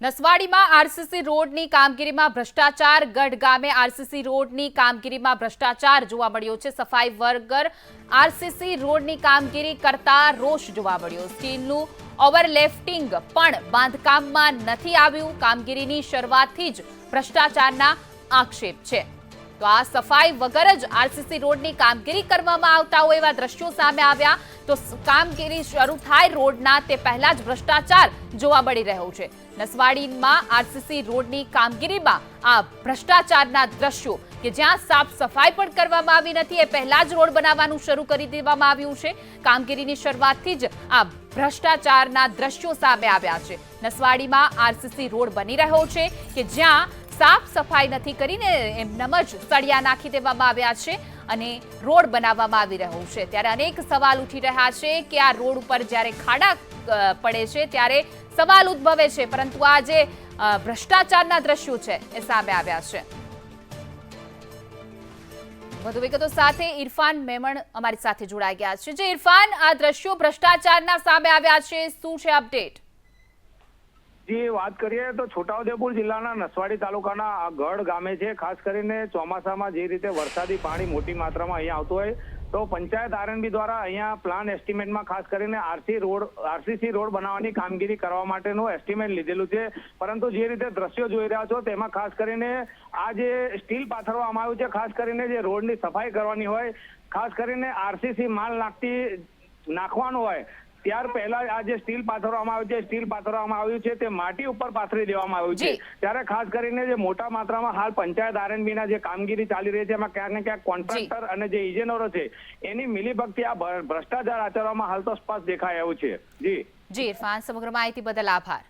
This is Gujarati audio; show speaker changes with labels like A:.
A: નસવાડીમાં આરસીસી રોડની કામગીરીમાં ભ્રષ્ટાચાર, ગઢ ગામે આરસીસી રોડની કામગીરીમાં ભ્રષ્ટાચાર જોવા મળ્યો છે. સફાઈ વર્કર આરસીસી રોડની કામગીરી કરતા રોષ જોવા મળ્યો. સ્ટીલનું ઓવરલેફ્ટિંગ પણ બાંધકામમાં નથી આવ્યું. કામગીરીની શરૂઆતથી જ ભ્રષ્ટાચારના આક્ષેપ છે. તો આ સફાઈ વગર જ આરસીસી રોડની કામગીરી કરવામાં આવતા હોય એવા દ્રશ્યો સામે આવ્યા. તો કામગીરી શરૂ થાય રોડના તે પહેલા જ ભ્રષ્ટાચાર જોવા મળી રહ્યો છે. નસવાડીમાં આરસીસી રોડની કામગીરીમાં આ ભ્રષ્ટાચારના દ્રશ્યો કે જ્યાં સાફ સફાઈ પણ કરવામાં આવી નથી, એ પહેલા જ રોડ બનાવવાનું શરૂ કરી દેવામાં આવ્યું છે. કામગીરીની શરૂઆતથી જ આ ભ્રષ્ટાચારના દ્રશ્યો સામે આવ્યા છે. નસવાડીમાં આરસીસી રોડ બની રહ્યો છે કે જ્યાં સાફ સફાઈ નથી કરીને એમનામ જ સળિયા નાખી દેવામાં આવ્યા છે અને રોડ બનાવવામાં આવી રહ્યો છે. ત્યારે અનેક સવાલ ઉઠી રહ્યા છે કે આ રોડ ઉપર જ્યારે ખાડા પડે છે ત્યારે સવાલ ઉદ્ભવે છે. પરંતુ આ જે ભ્રષ્ટાચારના દ્રશ્યો છે એ સામે આવ્યા છે. વધુ વિગતો સાથે ઇરફાન મેમણ અમારી સાથે જોડાઈ ગયા છે. જે ઇરફાન, આ દ્રશ્યો ભ્રષ્ટાચારના સામે આવ્યા છે. શું છે અપડેટ?
B: જી, વાત કરીએ તો છોટાઉદેપુર જિલ્લાના નસવાડી તાલુકાના ગઢ ગામે છે. ખાસ કરીને ચોમાસામાં જે રીતે વરસાદી પાણી મોટી માત્રામાં અહીંયા આવતું હોય, તો પંચાયત આરએનબી દ્વારા અહીંયા પ્લાન એસ્ટિમેટમાં ખાસ કરીને આરસી રોડ, આરસીસી રોડ બનાવવાની કામગીરી કરવા માટેનું એસ્ટિમેટ લીધેલું છે. પરંતુ જે રીતે દ્રશ્યો જોઈ રહ્યા છો, તેમાં ખાસ કરીને આ જે સ્ટીલ પાથરવામાં આવ્યું છે, ખાસ કરીને જે રોડની સફાઈ કરવાની હોય, ખાસ કરીને આરસીસી માલ નાખતી, નાખવાનું હોય ત્યાર પહેલા આ જે સ્ટીલ પાથરવામાં આવ્યું છે સ્ટીલ પાથરવામાં આવ્યું છે તે માટી ઉપર પાથરી દેવામાં આવ્યું છે. ત્યારે ખાસ કરીને જે મોટા માત્રામાં હાલ પંચાયત આરએનબી ના જે કામગીરી ચાલી રહી છે એમાં ક્યાંક ને ક્યાંક કોન્ટ્રાક્ટર અને જે ઇજનેરો છે એની મિલીભગતી આ ભ્ર- ભ્રષ્ટાચાર આચરવામાં હાલ તો સ્પષ્ટ દેખાય એવું છે. જી.
A: જી ઇરફાન સમગ્ર માહિતી બદલ આભાર.